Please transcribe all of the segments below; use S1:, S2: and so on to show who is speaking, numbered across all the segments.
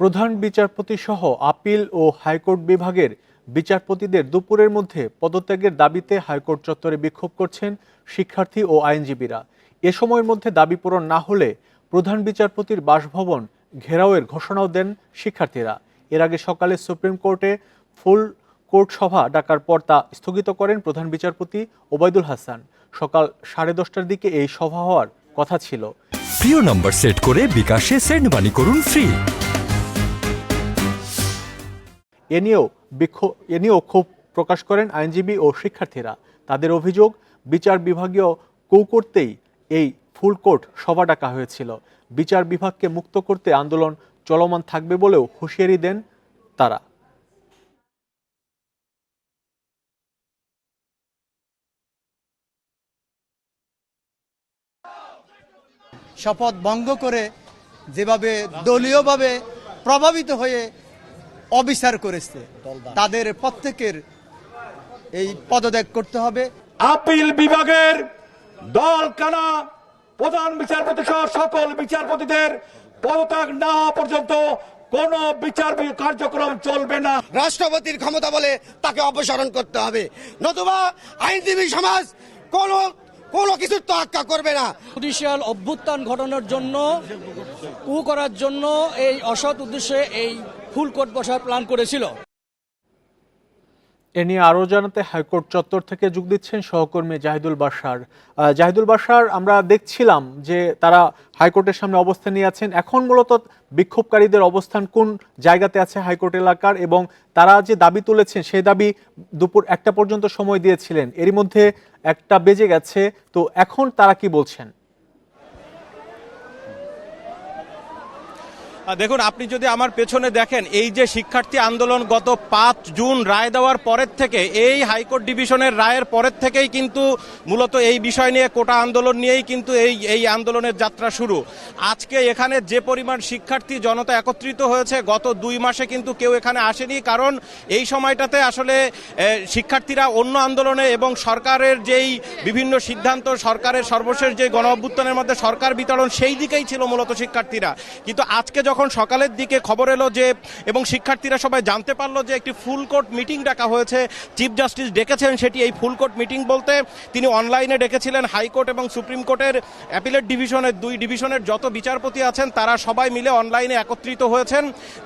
S1: প্রধান বিচারপতি সহ আপিল ও হাইকোর্ট বিভাগের বিচারপতিদের দুপুরের মধ্যে পদত্যাগের দাবিতে হাইকোর্ট চত্বরে বিক্ষোভ করছেন শিক্ষার্থী ও আইনজীবীরা। এ সময়ের মধ্যে দাবি পূরণ না হলে প্রধান বিচারপতির বাসভবন ঘেরাওয়ের ঘোষণাও দেন শিক্ষার্থীরা। এর আগে সকালে সুপ্রিম কোর্টে ফুল কোর্ট সভা ডাকার পর তা স্থগিত করেন প্রধান বিচারপতি ওবায়দুল হাসান। সকাল সাড়ে দশটার দিকে এই সভা হওয়ার কথা ছিল।
S2: প্রিয় নম্বর সেট করে বিকাশে সেন্ড মানি করুন ফ্রি
S1: এ নিয়েও বিক্ষোভ এ নিয়েও ক্ষোভ প্রকাশ করেন আইনজীবী ও শিক্ষার্থীরা। তাদের অভিযোগ, বিচার বিভাগীয় কৌ করতেই এই ফুল কোর্ট সভা ডাকা হয়েছিল। বিচার বিভাগকে মুক্ত করতে আন্দোলন চলমান থাকবে বলেও হুঁশিয়ারি দেন তারা।
S3: শপথ ভঙ্গ করে যেভাবে দলীয়ভাবে প্রভাবিত হয়ে অবিচার করেছে। তাদের প্রত্যেকের এই পদত্যাগ করতে হবে।
S4: আপিল বিভাগের দল কানা প্রধান বিচারপতি সহ সকল বিচারপতিদের পদত্যাগ না হওয়া পর্যন্ত কোন বিচার কার্যক্রম চলবে না।
S5: রাষ্ট্রপতির ক্ষমতা বলে তাকে অপসারণ করতে হবে। নতুবা আইনজীবী সমাজ কোনো কোনো কিছুর তো আক্কা করবে না।
S6: জুডিশিয়াল অভ্যুত্থান ঘটানোর জন্য কু করার জন্য এই অসৎ উদ্দেশ্যে এই ফুল কোর্ট বসার প্ল্যান করেছিল।
S1: এ নিয়ে আরও জানাতে হাইকোর্ট চত্বর থেকে যোগ দিচ্ছেন সহকর্মী জাহিদুল বাসার জাহিদুল বাসার আমরা দেখছিলাম যে তারা হাইকোর্টের সামনে অবস্থান নিয়ে আছেন। এখন মূলত বিক্ষোভকারীদের অবস্থান কোন জায়গাতে আছে হাইকোর্ট এলাকার এবং তারা যে দাবি তুলেছেন, সেই দাবি দুপুর একটা পর্যন্ত সময় দিয়েছিলেন। এরই মধ্যে একটা বেজে গেছে। তো এখন তারা কি বলছেন?
S7: দেখুন, আপনি যদি আমার পেছনে দেখেন, এই যে শিক্ষার্থী আন্দোলন গত পাঁচ জুন রায় দেওয়ার পরের থেকে, এই হাইকোর্ট ডিভিশনের রায়ের পরের থেকেই কিন্তু মূলত এই বিষয় নিয়ে কোটা আন্দোলন নিয়েই কিন্তু এই এই আন্দোলনের যাত্রা শুরু। আজকে এখানে যে পরিমাণ শিক্ষার্থী জনতা একত্রিত হয়েছে, গত দুই মাসে কিন্তু কেউ এখানে আসেনি, কারণ এই সময়টাতে আসলে শিক্ষার্থীরা অন্য আন্দোলনে এবং সরকারের যেই বিভিন্ন সিদ্ধান্ত, সরকারের সর্বশেষ যে গণ অভ্যুত্থানের মধ্যে সরকার বিতরণ, সেই দিকেই ছিল মূলত শিক্ষার্থীরা। কিন্তু আজকে যখন সকালের দিকে খবর এলো যে, এবং শিক্ষার্থীরা সবাই জানতে পারল যে একটি ফুল কোর্ট মিটিং ডাকা হয়েছে, চিফ জাস্টিস ডেকেছেন সেটি এই ফুল কোর্ট মিটিং বলতে তিনি অনলাইনে ডেকেছিলেন হাইকোর্ট এবং সুপ্রিম কোর্টের অ্যাপিলেট ডিভিশনের দুই ডিভিশনের যত বিচারপতি আছেন তারা সবাই মিলে অনলাইনে একত্রিত হয়েছেন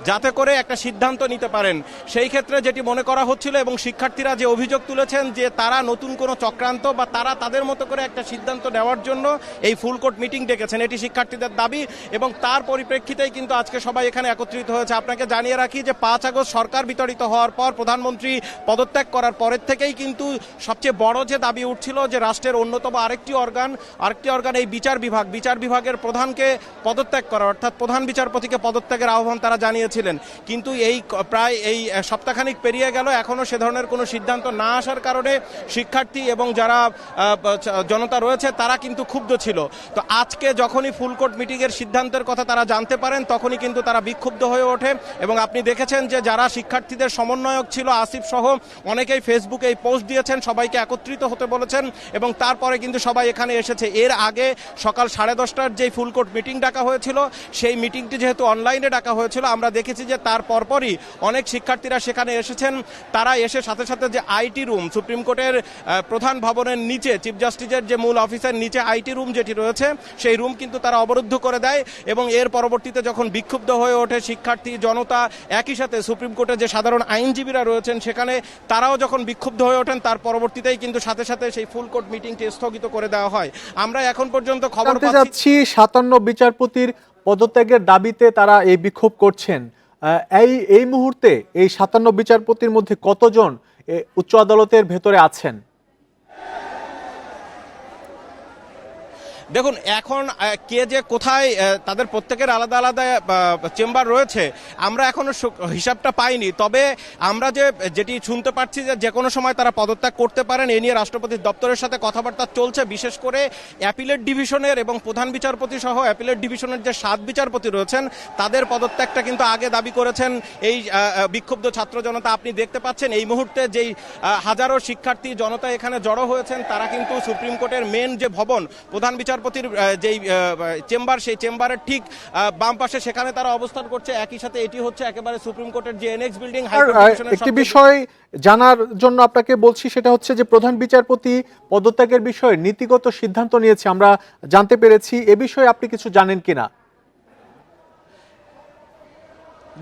S7: যাতে করে একটা সিদ্ধান্ত নিতে পারেন। সেই ক্ষেত্রে যেটি মনে করা হচ্ছিল এবং শিক্ষার্থীরা যে অভিযোগ তুলেছেন যে তারা নতুন কোনো চক্রান্ত বা তারা তাদের মতো করে একটা সিদ্ধান্ত নেওয়ার জন্য এই ফুল কোর্ট মিটিং ডেকেছেন, এটি শিক্ষার্থীদের দাবি এবং তার পরিপ্রেক্ষিতেই কিন্তু আজকে সবাই এখানে একত্রিত হয়েছে। আপনাকে জানিয়ে রাখি যে পাঁচ আগস্ট সরকার বিতরিত হওয়ার পর প্রধানমন্ত্রী পদত্যাগ করার পরের থেকেই কিন্তু সবচেয়ে বড় যে দাবি উঠছিল যে রাষ্ট্রের অন্যতম আরেকটি অর্গান আরেকটি অর্গান এই বিচার বিভাগ, বিচার বিভাগের প্রধানকে পদত্যাগ করা, অর্থাৎ প্রধান বিচারপতিকে পদত্যাগের আহ্বান তারা জানিয়েছিলেন। কিন্তু এই প্রায় এই সপ্তাহখানিক পেরিয়ে গেল এখনও সে ধরনের কোনো সিদ্ধান্ত না আসার কারণে শিক্ষার্থী এবং যারা জনতা রয়েছে, তারা কিন্তু ক্ষুব্ধ ছিল। তো আজকে যখনই ফুলকোট মিটিংয়ের সিদ্ধান্তের কথা তারা জানতে পারেন তখনই কিন্তু তারা বিক্ষুব্ধ হয়ে ওঠে। এবং আপনি দেখেছেন যে যারা শিক্ষার্থীদের সমন্বয়ক ছিল আসিফ সহ অনেকেই ফেসবুকে এই পোস্ট দিয়েছেন, সবাইকে একত্রিত হতে বলেছেন এবং তারপরে কিন্তু সবাই এখানে এসেছে। এর আগে সকাল সাড়ে দশটার যেই ফুলকোট মিটিং ডাকা হয়েছিল, সেই মিটিংটি যেহেতু অনলাইনে ডাকা হয়েছিল, আমরা দেখেছি যে তার পরপরই অনেক শিক্ষার্থীরা সেখানে এসেছেন। তারা এসে সাথে সাথে যে আইটি রুম সুপ্রিম কোর্টের প্রধান ভবনের নিচে চিফ জাস্টিসের যে মূল অফিসের নিচে আইটি রুম যেটি রয়েছে, সেই রুম কিন্তু তারা অবরুদ্ধ করে দেয় এবং এর পরবর্তীতে যখন বিক্ষুব্ধ হয়ে ওঠে শিক্ষার্থী জনতা। একই সাথে সুপ্রিম কোর্টের যে সাধারণ আইনজীবীরা রয়েছেন সেখানে তারাও যখন বিক্ষুব্ধ হয়ে ওঠেন তার পরবর্তীতেই কিন্তু সাথে সাথে সেই ফুল কোর্ট মিটিংটি স্থগিত করে দেওয়া হয়। আমরা এখন পর্যন্ত খবর পাচ্ছি
S1: সাতান্ন বিচারপতির পদত্যাগের দাবিতে তারা এই বিক্ষোভ করছেন। এই এই মুহূর্তে এই সাতান্ন বিচারপতির মধ্যে কতজন উচ্চ আদালতের ভেতরে আছেন?
S7: দেখুন, এখন কে যে কোথায় তাদের প্রত্যেকের আলাদা আলাদা চেম্বার রয়েছে। আমরা এখনও হিসাবটা পাইনি। তবে আমরা যে, যেটি শুনতে পাচ্ছি যে যে কোনো সময় তারা পদত্যাগ করতে পারেন, এ নিয়ে রাষ্ট্রপতির দপ্তরের সাথে কথাবার্তা চলছে। বিশেষ করে অ্যাপিলেট ডিভিশনের এবং প্রধান বিচারপতি সহ অ্যাপিলেট ডিভিশনের যে সাত বিচারপতি রয়েছেন, তাদের পদত্যাগটা কিন্তু আগে দাবি করেছেন এই বিক্ষুব্ধ ছাত্র জনতা। আপনি দেখতে পাচ্ছেন, এই মুহূর্তে যেই হাজারো শিক্ষার্থী জনতা এখানে জড়ো হয়েছেন, তারা কিন্তু সুপ্রিম কোর্টের মেন যে ভবন, প্রধান বিচারপতি বিচারপতির যেই চেম্বার সেই চেম্বারের ঠিক বাম পাশে সেখানে তারা অবস্থান করছে। একই সাথে এটি হচ্ছে একেবারে সুপ্রিম কোর্টের যে এনএক্স বিল্ডিং
S1: একটি বিষয় জানার জন্য আপনাকে বলছি সেটা হচ্ছে যে প্রধান বিচারপতি পদত্যাগের বিষয়ে নীতিগত সিদ্ধান্ত নিয়েছে আমরা জানতে পেরেছি। এ বিষয়ে আপনি কিছু জানেন কিনা?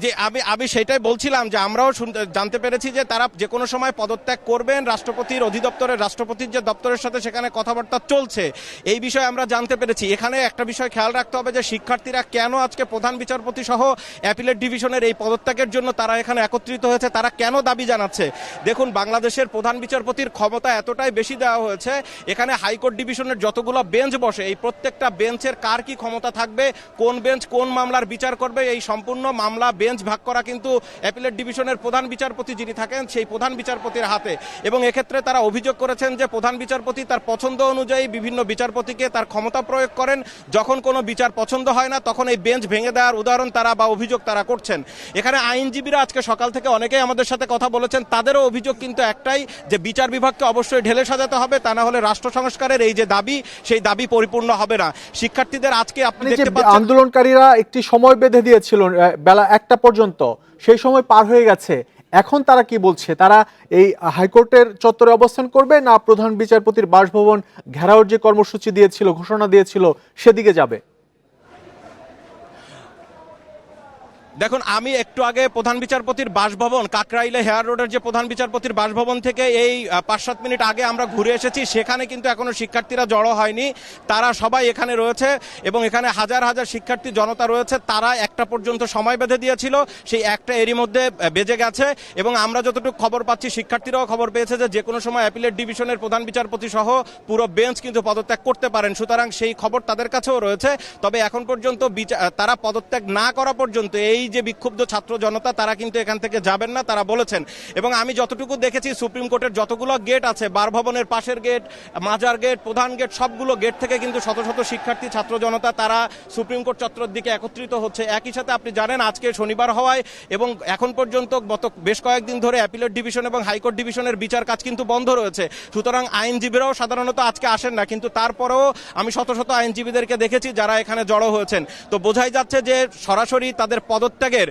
S7: যে আমি আমি সেটাই বলছিলাম যে আমরাও জানতে পেরেছি যে তারা যে কোনো সময় পদত্যাগ করবেন রাষ্ট্রপতির অধিদপ্তরের, রাষ্ট্রপতির যে দপ্তরের সাথে সেখানে কথাবার্তা চলছে। এই বিষয়ে আমরা জানতে পেরেছি। এখানে একটা বিষয় খেয়াল রাখতে হবে যে শিক্ষার্থীরা কেন আজকে প্রধান বিচারপতি সহ অ্যাপিলেট ডিভিশনের এই পদত্যাগের জন্য তারা এখানে একত্রিত হয়েছে, তারা কেন দাবি জানাচ্ছে? দেখুন, বাংলাদেশের প্রধান বিচারপতির ক্ষমতা এতটাই বেশি দেওয়া হয়েছে, এখানে হাইকোর্ট ডিভিশনের যতগুলো বেঞ্চ বসে, এই প্রত্যেকটা বেঞ্চের কার কি ক্ষমতা থাকবে, কোন বেঞ্চ কোন মামলার বিচার করবে, এই সম্পূর্ণ মামলা বেঞ্চ ভাগ করা কিন্তু অ্যাপিলেট ডিভিশনের প্রধান বিচারপতি যিনি থাকেন সেই প্রধান বিচারপতির হাতে। এবং এক্ষেত্রে তারা অভিযোগ করেছেন যে প্রধান বিচারপতি তার পছন্দ অনুযায়ী বিভিন্ন বিচারপতিকে তার ক্ষমতা প্রয়োগ করেন। যখন কোনো বিচার পছন্দ হয় না তখন এই বেঞ্চ ভেঙে দেওয়ার উদাহরণ তারা বা অভিযোগ তারা করছেন। এখানে আইনজীবীরা আজকে সকাল থেকে অনেকেই আমাদের সাথে কথা বলেছেন। তাদেরও অভিযোগ কিন্তু একটাই যে বিচার বিভাগকে অবশ্যই ঢেলে সাজাতে হবে তা না হলে রাষ্ট্র সংস্কারের এই যে দাবি সেই দাবি পরিপূর্ণ হবে না। শিক্ষার্থীদের আজকে আপনি
S1: মানে যে
S7: দেখতে পাচ্ছেন
S1: আন্দোলনকারীরা একটি সময় বেঁধে দিয়েছিল বেলা একটা পর্যন্ত, সেই সময় পার হয়ে গেছে। এখন তারা কি বলছে? তারা এই হাইকোর্টের চত্বরে অবস্থান করবে না প্রধান বিচারপতির বাসভবন ঘেরাওর যে কর্মসূচি দিয়েছিল, ঘোষণা দিয়েছিল, সেদিকে যাবে?
S7: দেখুন, আমি একটু আগে প্রধান বিচারপতির বাসভবন, কাকরাইলে হেয়ার রোডের যে প্রধান বিচারপতির বাসভবন থেকে এই পাঁচ সাত মিনিট আগে আমরা ঘুরে এসেছি, সেখানে কিন্তু এখনও শিক্ষার্থীরা জড়ো হয়নি। তারা সবাই এখানে রয়েছে এবং এখানে হাজার হাজার শিক্ষার্থী, জনতা রয়েছে। তারা একটা পর্যন্ত সময় বেঁধে দিয়েছিল, সেই একটা এরই মধ্যে বেজে গেছে এবং আমরা যতটুকু খবর পাচ্ছি, শিক্ষার্থীরাও খবর পেয়েছে যে যে কোনো সময় অ্যাপিলেট ডিভিশনের প্রধান বিচারপতি সহ পুরো বেঞ্চ কিন্তু পদত্যাগ করতে পারেন। সুতরাং সেই খবর তাদের কাছেও রয়েছে। তবে এখন পর্যন্ত তারা পদত্যাগ না করা পর্যন্ত এই যে বিক্ষুব্ধ ছাত্র জনতা, তারা কিন্তু এখান থেকে যাবেন না, তারা বলেছেন। এবং আমি যতটুকু দেখেছি, সুপ্রিম কোর্টের যতগুলো গেট আছে বার ভবনের পাশের গেট, মাজার গেট, প্রধান গেট, সবগুলো গেট থেকে কিন্তু শত শত শিক্ষার্থী, ছাত্র জনতা, তারা সুপ্রিম কোর্ট চত্বরের দিকে একত্রিত হচ্ছে। একই সাথে আপনি জানেন, আজকে শনিবার হওয়ায় এবং এখন পর্যন্ত গত বেশ কয়েকদিন ধরে অ্যাপিলেট ডিভিশন এবং হাইকোর্ট ডিভিশনের বিচার কাজ কিন্তু বন্ধ রয়েছে। সুতরাং আইনজীবীরাও সাধারণত আজকে আসেন না, কিন্তু তারপরেও আমি শত শত আইনজীবীদেরকে দেখেছি, যারা এখানে জড়ো হয়েছেন। তো বোঝাই যাচ্ছে যে সরাসরি তাদের পদত্যাগের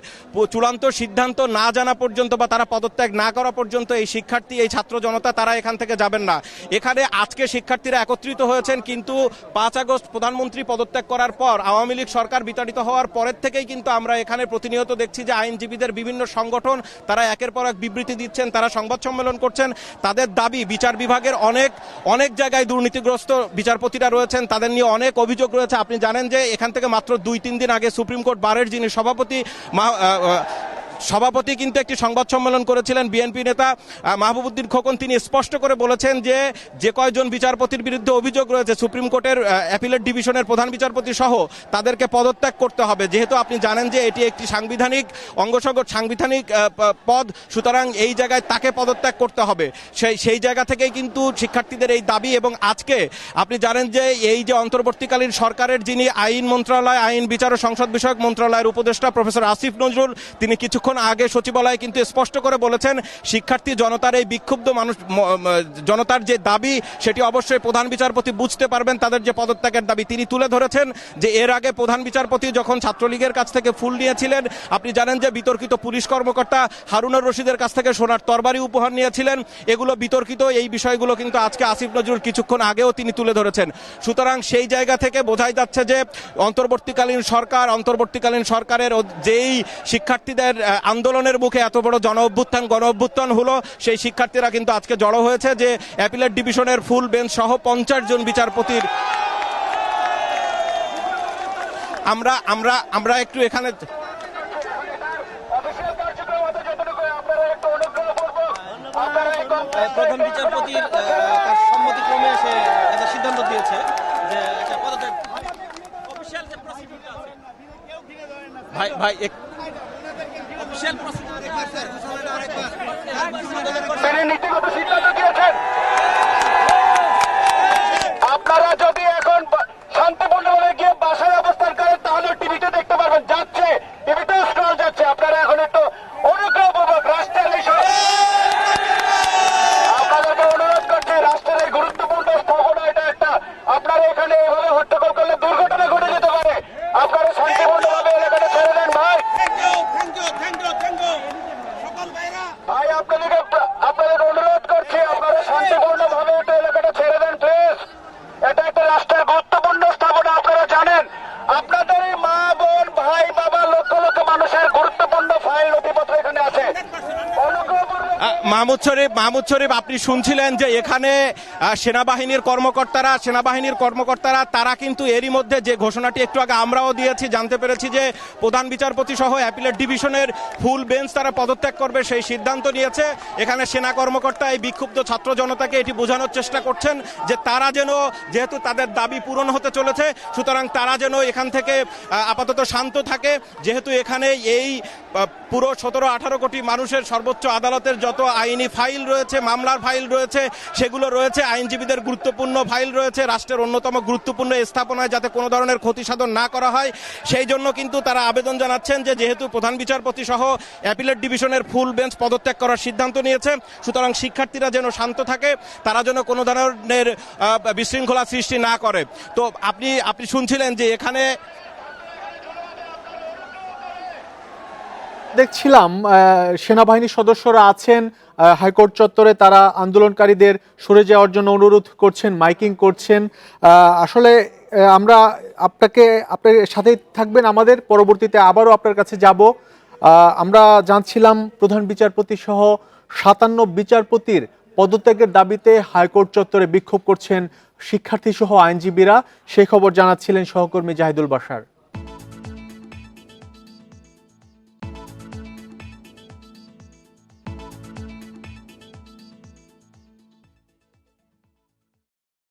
S7: চূড়ান্ত সিদ্ধান্ত না জানা পর্যন্ত বা তারা পদত্যাগ না করা পর্যন্ত এই শিক্ষার্থী, এই ছাত্র জনতা তারা এখান থেকে যাবেন না। এখানে আজকে শিক্ষার্থীরা একত্রিত হয়েছেন, কিন্তু পাঁচ আগস্ট প্রধানমন্ত্রী পদত্যাগ করার পর আওয়ামী লীগ সরকার বিতাড়িত হওয়ার পরের থেকেই কিন্তু আমরা এখানে প্রতিনিয়ত দেখছি যে আইনজীবীদের বিভিন্ন সংগঠন তারা একের পর এক বিবৃতি দিচ্ছেন, তারা সংবাদ সম্মেলন করছেন। তাদের দাবি, বিচার বিভাগের অনেক অনেক জায়গায় দুর্নীতিগ্রস্ত বিচারপতিরা রয়েছেন, তাদের নিয়ে অনেক অভিযোগ রয়েছে। আপনি জানেন যে এখান থেকে মাত্র দুই তিন দিন আগে সুপ্রিম কোর্ট বারের যিনি সভাপতি Mas, সভাপতি কিন্তু একটি সংবাদ সম্মেলন করেছিলেন বিএনপি নেতা মাহবুবুদ্দিন খোকন। তিনি স্পষ্ট করে বলেছেন যে যে কয়জন বিচারপতির বিরুদ্ধে অভিযোগ রয়েছে, সুপ্রিম কোর্টের অ্যাপিলেট ডিভিশনের প্রধান বিচারপতি সহ, তাদেরকে পদত্যাগ করতে হবে। যেহেতু আপনি জানেন যে, এটি একটি সাংবিধানিক অঙ্গসংগঠ সাংবিধানিক পদ, সুতরাং এই জায়গায় তাকে পদত্যাগ করতে হবে। সেই সেই জায়গা থেকেই কিন্তু শিক্ষার্থীদের এই দাবি এবং আজকে আপনি জানেন যে, এই যে অন্তর্বর্তীকালীন সরকারের যিনি আইন মন্ত্রণালয় আইন বিচার ও সংসদ বিষয়ক মন্ত্রণালয়ের উপদেষ্টা প্রফেসর আসিফ নজরুল, তিনি কিছুক্ষণ আগে সচিবালয়ে কিন্তু স্পষ্ট করে বলেছেন, শিক্ষার্থী জনতার এই বিক্ষুব্ধ মানুষ জনতার যে দাবি, সেটি অবশ্যই প্রধান বিচারপতি বুঝতে পারবেন, তাদের যে পদত্যাগের দাবি তিনি তুলে ধরেছেন যে এর আগে প্রধান বিচারপতি যখন ছাত্রলীগের কাছ থেকে ফুল নিয়েছিলেন, আপনি জানেন যে বিতর্কিত পুলিশ কর্মকর্তা হারুনার রশিদের কাছ থেকে সোনার তরবারি উপহার নিয়েছিলেন। এগুলো বিতর্কিত, এই বিষয়গুলো কিন্তু আজকে আসিফ নজরুল কিছুক্ষণ আগেও তিনি তুলে ধরেছেন। সুতরাং সেই জায়গা থেকে বোঝাই যাচ্ছে যে, অন্তর্বর্তীকালীন সরকার, অন্তর্বর্তীকালীন সরকারের যেই শিক্ষার্থীদের আন্দোলনের মুখে এত বড় জন অভ্যুত্থান গণ অভ্যুত্থান হলো সেই শিক্ষার্থীরা কিন্তু আজকে জড়ো হয়েছে যে অ্যাপিলেট ডিভিশনের ফুল বেঞ্চ সহ পঞ্চাশ জন বিচারপতির আমরা আমরা আমরা একটু এখানে
S6: প্রধান বিচারপতির তার সম্মতিক্রমে সে একটা সিদ্ধান্ত দিয়েছে যে পদত্যাগ অফিসিয়াল যে প্রসিডিউরটা আছে।
S7: ভাই ভাই
S6: প্রসিডিউর
S4: তিনি নীতিগত সিদ্ধান্ত দিয়েছেন। আপনারা आपका लीडर
S7: মাহমুদ শরীফ মাহমুদ শরীফ, আপনি শুনছিলেন যে এখানে সেনাবাহিনীর কর্মকর্তারা সেনাবাহিনীর কর্মকর্তারা, তারা কিন্তু এরই মধ্যে যে ঘোষণাটি একটু আগে আমরাও দিয়েছি, জানতে পেরেছি যে প্রধান বিচারপতি সহ অ্যাপিলেট ডিভিশনের ফুল বেঞ্চ তারা পদত্যাগ করবে সেই সিদ্ধান্ত নিয়েছে। এখানে সেনা কর্মকর্তা এই বিক্ষুব্ধ ছাত্র জনতাকে এটি বোঝানোর চেষ্টা করছেন যে তারা যেন, যেহেতু তাদের দাবি পূরণ হতে চলেছে, সুতরাং তারা যেন এখান থেকে আপাতত শান্ত থাকে। যেহেতু এখানে এই পুরো সতেরো আঠারো কোটি মানুষের সর্বোচ্চ আদালতের যত আইনি ফাইল রয়েছে, মামলার ফাইল রয়েছে, সেগুলো রয়েছে, আইনজীবীদের গুরুত্বপূর্ণ ফাইল রয়েছে, রাষ্ট্রের অন্যতম গুরুত্বপূর্ণ স্থাপনায় যাতে কোনো ধরনের ক্ষতি সাধন না করা হয়। সেই জন্য কিন্তু তারা আবেদন জানাচ্ছেন যে যেহেতু প্রধান বিচারপতি সহ অ্যাপিলেট ডিভিশনের ফুল বেঞ্চ পদত্যাগ করার সিদ্ধান্ত নিয়েছে, সুতরাং শিক্ষার্থীরা যেন শান্ত থাকে, তারা যেন কোনো ধরনের বিশৃঙ্খলা সৃষ্টি না করে। তো আপনি আপনি শুনছিলেন যে এখানে
S1: দেখছিলাম সেনাবাহিনীর সদস্যরা আছেন হাইকোর্ট চত্বরে তারা আন্দোলনকারীদের সরে যাওয়ার জন্য অনুরোধ করছেন, মাইকিং করছেন। আসলে আমরা আপনাকে, আপনার সাথেই থাকবেন আমাদের। পরবর্তীতে আবারও আপনার কাছে যাব। আমরা জানছিলাম প্রধান বিচারপতি সহ সাতান্ন বিচারপতির পদত্যাগের দাবিতে হাইকোর্ট চত্বরে বিক্ষোভ করছেন শিক্ষার্থী সহ আইনজীবীরা। সেই খবর জানাচ্ছিলেন সহকর্মী জাহিদুল বাসার